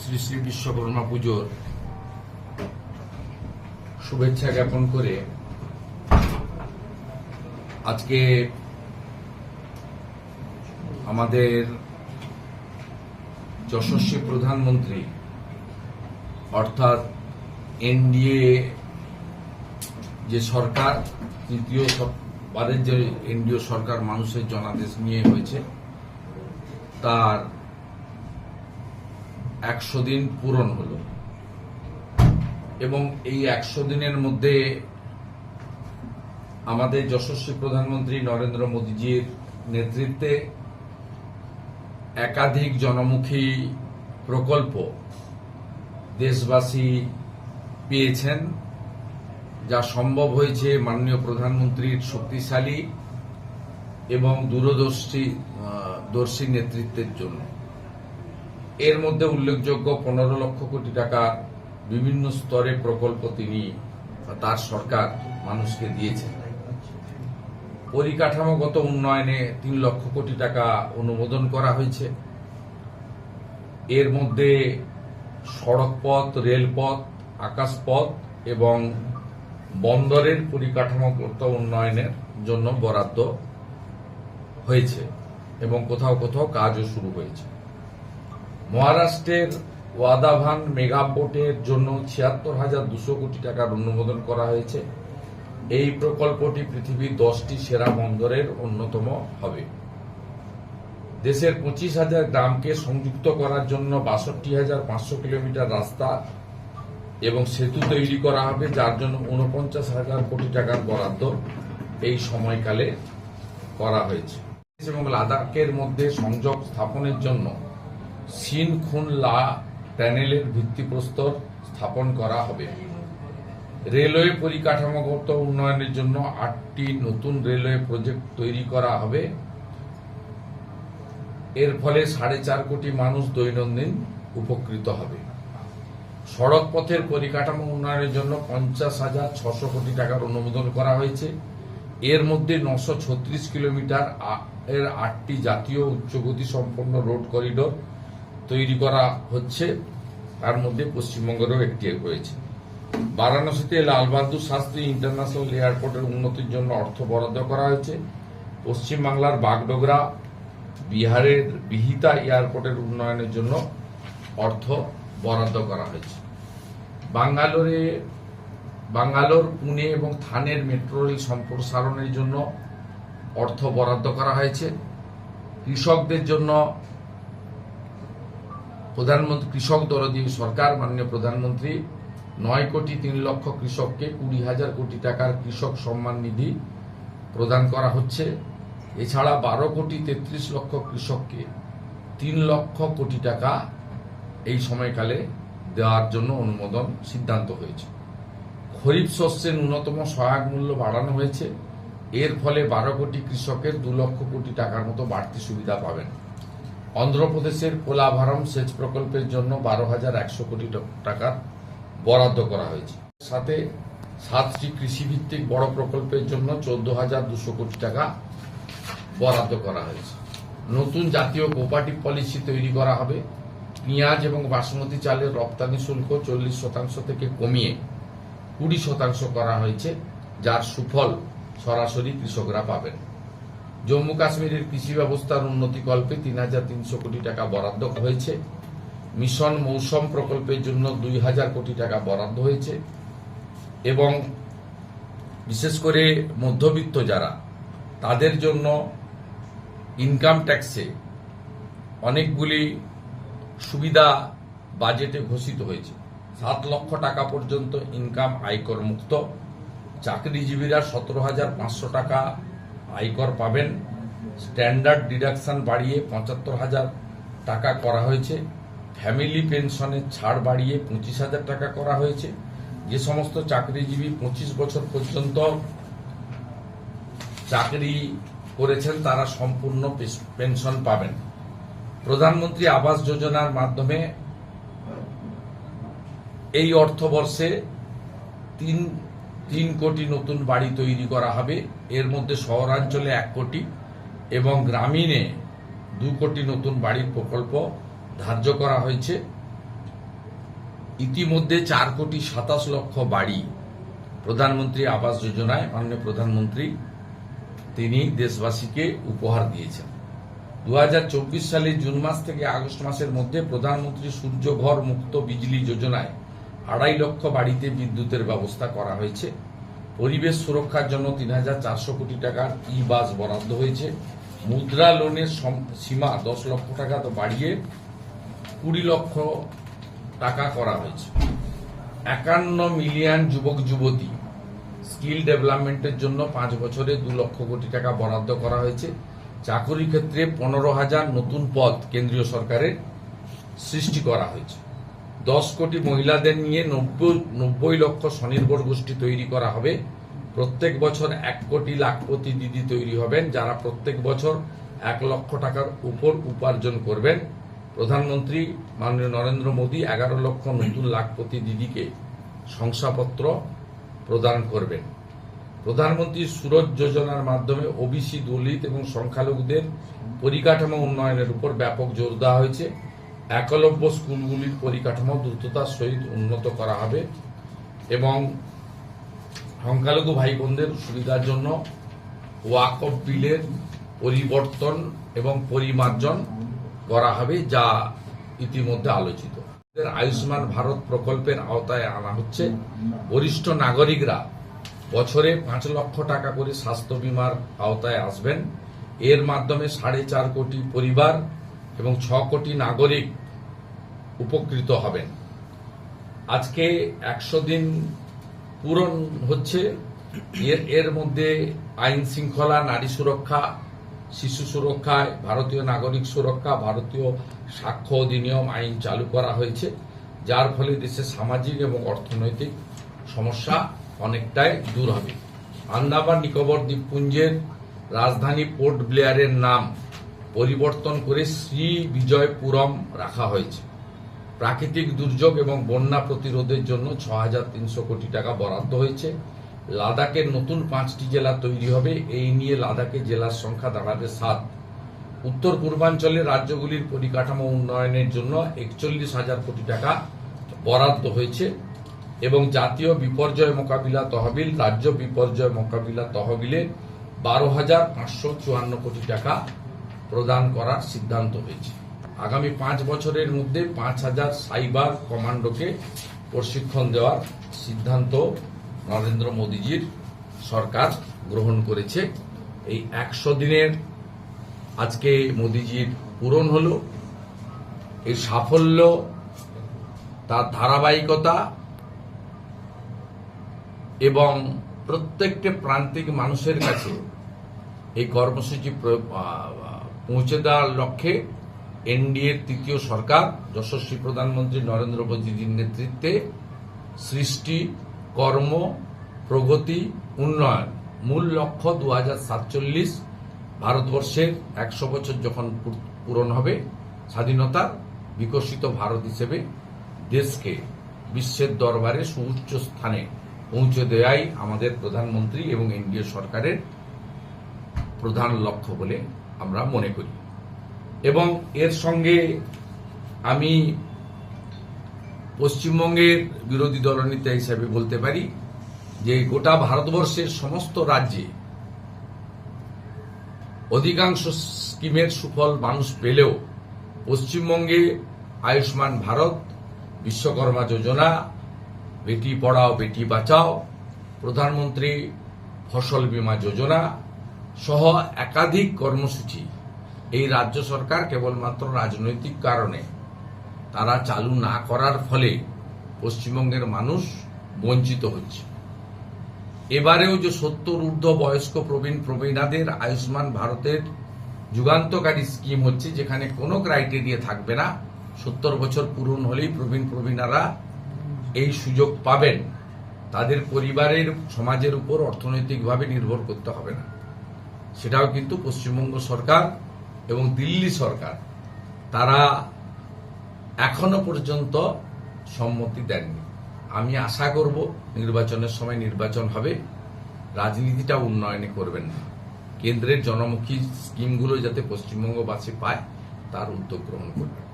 শ্রী শ্রী বিশ্বকর্মা পুজোর শুভেচ্ছা জ্ঞাপন করে আজকে আমাদের যশস্বী প্রধানমন্ত্রী, অর্থাৎ এনডিএ যে সরকার, তৃতীয় বারের যে এনডিও সরকার মানুষের জনাদেশ নিয়ে হয়েছে, তার একশো দিন পূরণ হলো। এবং এই একশো দিনের মধ্যে আমাদের যশস্বী প্রধানমন্ত্রী নরেন্দ্র মোদীজির নেতৃত্বে একাধিক জনমুখী প্রকল্প দেশবাসী পেয়েছেন, যা সম্ভব হয়েছে মাননীয় প্রধানমন্ত্রীর শক্তিশালী এবং দূরদর্শী দর্শী নেতৃত্বের জন্য। এর মধ্যে উল্লেখযোগ্য পনেরো লক্ষ কোটি টাকা বিভিন্ন স্তরে প্রকল্প তিনি তার সরকার মানুষকে দিয়েছেন। পরিকাঠামোগত উন্নয়নে তিন লক্ষ কোটি টাকা অনুমোদন করা হয়েছে। এর মধ্যে সড়কপথ, রেলপথ, আকাশপথ এবং বন্দরের পরিকাঠামোগত উন্নয়নের জন্য বরাদ্দ হয়েছে এবং কোথাও কোথাও কাজও শুরু হয়েছে। মহারাষ্ট্রের ওয়াদাভান মেগা পোর্টের জন্য ছিয়াত্তর হাজার দুশো কোটি টাকার অনুমোদন করা হয়েছে। এই প্রকল্পটি পৃথিবীর দশটি সেরা বন্দরের অন্যতম হবে। দেশের পঁচিশ হাজার গ্রামকে সংযুক্ত করার জন্য বাষট্টি হাজার পাঁচশো কিলোমিটার রাস্তা এবং সেতু তৈরি করা হবে, যার জন্য উনপঞ্চাশ হাজার কোটি টাকার বরাদ্দ এই সময়কালে করা হয়েছে। এবং লাদাখের মধ্যে সংযোগ স্থাপনের জন্য সিন খুন লা প্যানেলের ভিত্তিপ্রস্তর স্থাপন করা হবে। রেলওয়ে পরিকাঠামোগত উন্নয়নের জন্য আটটি নতুন রেলওয়ে প্রজেক্ট তৈরি করা হবে। এর ফলে সাড়ে চার কোটি মানুষ দৈনন্দিন উপকৃত হবে। সড়ক পথের পরিকাঠামো উন্নয়নের জন্য পঞ্চাশ হাজার ছশো কোটি টাকার অনুমোদন করা হয়েছে। এর মধ্যে নশো ছত্রিশ কিলোমিটার এর আটটি জাতীয় উচ্চগতি সম্পন্ন রোড করিডোর তৈরি করা হচ্ছে, তার মধ্যে পশ্চিমবঙ্গেরও একটি হয়েছে। বারাণসীতে লালবাহাদুর শাস্ত্রী ইন্টারন্যাশনাল এয়ারপোর্টের উন্নতির জন্য অর্থ বরাদ্দ করা হয়েছে। পশ্চিমবাংলার বাগডোগরা, বিহারের বিহিতা এয়ারপোর্টের উন্নয়নের জন্য অর্থ বরাদ্দ করা হয়েছে। বাঙ্গালোরে, বাঙ্গালোর, পুনে এবং থানের মেট্রো রেল সম্প্রসারণের জন্য অর্থ বরাদ্দ করা হয়েছে। কৃষকদের জন্য প্রধানমন্ত্রী, কৃষক দরদি সরকার মাননীয় প্রধানমন্ত্রী, নয় কোটি তিন লক্ষ কৃষককে কুড়ি হাজার কোটি টাকার কৃষক সম্মান নিধি প্রদান করা হচ্ছে। এছাড়া বারো কোটি তেত্রিশ লক্ষ কৃষককে তিন লক্ষ কোটি টাকা এই সময়কালে দেওয়ার জন্য অনুমোদন সিদ্ধান্ত হয়েছে। খরিফ শস্যের ন্যূনতম সহায়ক মূল্য বাড়ানো হয়েছে। এর ফলে বারো কোটি কৃষকের দু লক্ষ কোটি টাকার মতো বাড়তি সুবিধা পাবেন। অন্ধ্রপ্রদেশের কোলাভারম সেচ প্রকল্পের জন্য বারো হাজার একশো কোটি টাকার বরাদ্দ করা হয়েছে। সাথে সাতটি কৃষিভিত্তিক বড় প্রকল্পের জন্য চোদ্দ হাজার দুশো কোটি টাকা বরাদ্দ করা হয়েছে। নতুন জাতীয় কোপারেটিভ পলিসি তৈরি করা হবে। পেঁয়াজ এবং বাসমতি চালের রপ্তানি শুল্ক চল্লিশ শতাংশ থেকে কমিয়ে কুড়ি শতাংশ করা হয়েছে, যার সুফল সরাসরি কৃষকরা পাবেন। জম্মু কাশ্মীরের কৃষি ব্যবস্থার উন্নতিকল্পে তিন হাজার তিনশো কোটি টাকা বরাদ্দ হয়েছে। মিশন মৌসুম প্রকল্পের জন্য দুই হাজার কোটি টাকা বরাদ্দ হয়েছে। এবং বিশেষ করে মধ্যবিত্ত যারা, তাদের জন্য ইনকাম ট্যাক্সে অনেকগুলি সুবিধা বাজেটে ঘোষিত হয়েছে। সাত লক্ষ টাকা পর্যন্ত ইনকাম আয়কর মুক্ত। চাকরিজীবীরা সতেরো হাজার পাঁচশো টাকা আয়কর পাবেন। স্ট্যান্ডার্ড ডিডাকশন বাড়িয়ে পঁচাত্তর হাজার টাকা করা হয়েছে। ফ্যামিলি পেনশনের ছাড় বাড়িয়ে পঁচিশ হাজার টাকা করা হয়েছে। যে সমস্ত চাকরিজীবী পঁচিশ বছর পর্যন্ত চাকরি করেছেন, তারা সম্পূর্ণ পেনশন পাবেন। প্রধানমন্ত্রী আবাস যোজনার মাধ্যমে এই অর্থবর্ষে তিন তিন কোটি নতুন বাড়ি তৈরি করা হবে। এর মধ্যে শহরাঞ্চলে এক কোটি এবং গ্রামীণে দু কোটি নতুন বাড়ির প্রকল্প ধার্য করা হয়েছে। ইতিমধ্যে চার কোটি সাতাশ লক্ষ বাড়ি প্রধানমন্ত্রী আবাস যোজনায় মাননীয় প্রধানমন্ত্রী তিনি দেশবাসীকে উপহার দিয়েছেন। দু সালে জুন মাস থেকে আগস্ট মাসের মধ্যে প্রধানমন্ত্রী সূর্য ঘর মুক্ত বিজলি যোজনায় আড়াই লক্ষ বাড়িতে বিদ্যুতের ব্যবস্থা করা হয়েছে। পরিবেশ সুরক্ষার জন্য তিন হাজার চারশো কোটি টাকার ই বাস বরাদ্দ হয়েছে। মুদ্রা লোনের সীমা দশ লক্ষ টাকা তো বাড়িয়ে কুড়ি লক্ষ টাকা করা হয়েছে। একান্ন মিলিয়ন যুবক যুবতী স্কিল ডেভেলপমেন্টের জন্য পাঁচ বছরে দু লক্ষ কোটি টাকা বরাদ্দ করা হয়েছে। চাকরি ক্ষেত্রে পনেরো হাজার নতুন পদ কেন্দ্রীয় সরকারের সৃষ্টি করা হয়েছে। দশ কোটি মহিলাদের নিয়ে নব্বই নব্বই লক্ষ স্বনির্ভর গোষ্ঠী তৈরি করা হবে। প্রত্যেক বছর এক কোটি লাখপতি দিদি তৈরি হবেন, যারা প্রত্যেক বছর এক লক্ষ টাকার উপর উপার্জন করবেন। প্রধানমন্ত্রী মাননীয় নরেন্দ্র মোদী এগারো লক্ষ নতুন লাখপতি দিদিকে শংসাপত্র প্রদান করবেন। প্রধানমন্ত্রী সুরজ যোজনার মাধ্যমে ওবিসি দলিত এবং সংখ্যালঘুদের পরিকাঠামো উন্নয়নের উপর ব্যাপক জোর দেওয়া হয়েছে। একলব্য স্কুলগুলির পরিকাঠামো দ্রুততার সহিত উন্নত করা হবে এবং সংখ্যালঘু ভাই বোনদের সুবিধার জন্য ওয়াকফ বিলের পরিবর্তন এবং পরিমার্জন করা হবে যা ইতিমধ্যে আলোচিত। আয়ুষ্মান ভারত প্রকল্পের আওতায় আনা হচ্ছে। বরিষ্ঠ নাগরিকরা বছরে পাঁচ লক্ষ টাকা করে স্বাস্থ্য বিমার আওতায় আসবেন। এর মাধ্যমে সাড়ে চার কোটি পরিবার এবং ছ কোটি নাগরিক উপকৃত হবেন। আজকে একশো দিন পূরণ হচ্ছে। এর এর মধ্যে আইন শৃঙ্খলা, নারী সুরক্ষা, শিশু সুরক্ষায়, ভারতীয় নাগরিক সুরক্ষা, ভারতীয় সাক্ষ্য অধিনিয়ম আইন চালু করা হয়েছে, যার ফলে দেশের সামাজিক এবং অর্থনৈতিক সমস্যা অনেকটাই দূর হবে। আন্দামান নিকোবর দ্বীপপুঞ্জের রাজধানী পোর্ট ব্লেয়ারের নাম পরিবর্তন করে শ্রী বিজয়পুরম রাখা হয়েছে। প্রাকৃতিক দুর্যোগ এবং বন্যা প্রতিরোধের জন্য ছ হাজার তিনশো কোটি টাকা বরাদ্দ হয়েছে। লাদাখের নতুন পাঁচটি জেলা তৈরি হবে। এই নিয়ে লাদাখে জেলার সংখ্যা দাঁড়াবে সাত। উত্তর পূর্বাঞ্চলের রাজ্যগুলির পরিকাঠামো উন্নয়নের জন্য একচল্লিশ হাজার কোটি টাকা বরাদ্দ হয়েছে এবং জাতীয় বিপর্যয় মোকাবিলা তহবিল, রাজ্য বিপর্যয় মোকাবিলা তহবিলে বারো হাজার পাঁচশো চুয়ান্ন কোটি টাকা প্রদান করার সিদ্ধান্ত হয়েছে। আগামী পাঁচ বছরের মধ্যে পাঁচ হাজার সাইবার কমান্ডোকে প্রশিক্ষণ দেওয়ার সিদ্ধান্ত নরেন্দ্র মোদীজির সরকার গ্রহণ করেছে। এই একশো দিনের আজকে মোদীজির পূরণ হলো। এই সাফল্য, তার ধারাবাহিকতা এবং প্রত্যেকটা প্রান্তিক মানুষের কাছে এই কর্মসূচি পৌঁছে দেওয়ার লক্ষ্যে এনডিএর তৃতীয় সরকার, যশস্বী প্রধানমন্ত্রী নরেন্দ্র মোদীজির নেতৃত্বে সৃষ্টি, কর্ম, প্রগতি, উন্নয়ন। মূল লক্ষ্য দু ভারতবর্ষের একশো বছর যখন পূরণ হবে, স্বাধীনতা বিকশিত ভারত হিসেবে দেশকে বিশ্বের দরবারে সুউচ্চ স্থানে পৌঁছে দেওয়াই আমাদের প্রধানমন্ত্রী এবং এনডিএ সরকারের প্রধান লক্ষ্য বলে আমরা মনে করি। এবং এর সঙ্গে আমি পশ্চিমবঙ্গের বিরোধী দলনেতা হিসেবে বলতে পারি যে গোটা ভারতবর্ষের সমস্ত রাজ্যে অধিকাংশ স্কিমের সুফল মানুষ পেলেও পশ্চিমবঙ্গে আয়ুষ্মান ভারত, বিশ্বকর্মা যোজনা, বেটি পড়াও, বেটি বাঁচাও, প্রধানমন্ত্রী ফসল বীমা যোজনা সহ একাধিক কর্মসূচি এই রাজ্য সরকার কেবলমাত্র রাজনৈতিক কারণে। তারা চালু না করার ফলে পশ্চিমবঙ্গের মানুষ বঞ্চিত হচ্ছে। এবারেও যে সত্তর ঊর্ধ্ব বয়স্ক প্রবীণ প্রবীণাদের আয়ুষ্মান ভারতের যুগান্তকারী স্কিম হচ্ছে, যেখানে কোনো ক্রাইটেরিয়া থাকবে না। সত্তর বছর পূরণ হলেই প্রবীণ প্রবীণারা এই সুযোগ পাবেন। তাদের পরিবারের, সমাজের উপর অর্থনৈতিকভাবে নির্ভর করতে হবে না। সেটাও কিন্তু পশ্চিমবঙ্গ সরকার এবং দিল্লি সরকার, তারা এখনও পর্যন্ত সম্মতি দেননি। আমি আশা করব নির্বাচনের সময় নির্বাচন হবে, রাজনীতিটা উন্নয়নে করবেন না। কেন্দ্রের জনমুখী স্কিমগুলো যাতে পশ্চিমবঙ্গবাসী পায়, তার উদ্যোগ গ্রহণ করবেন।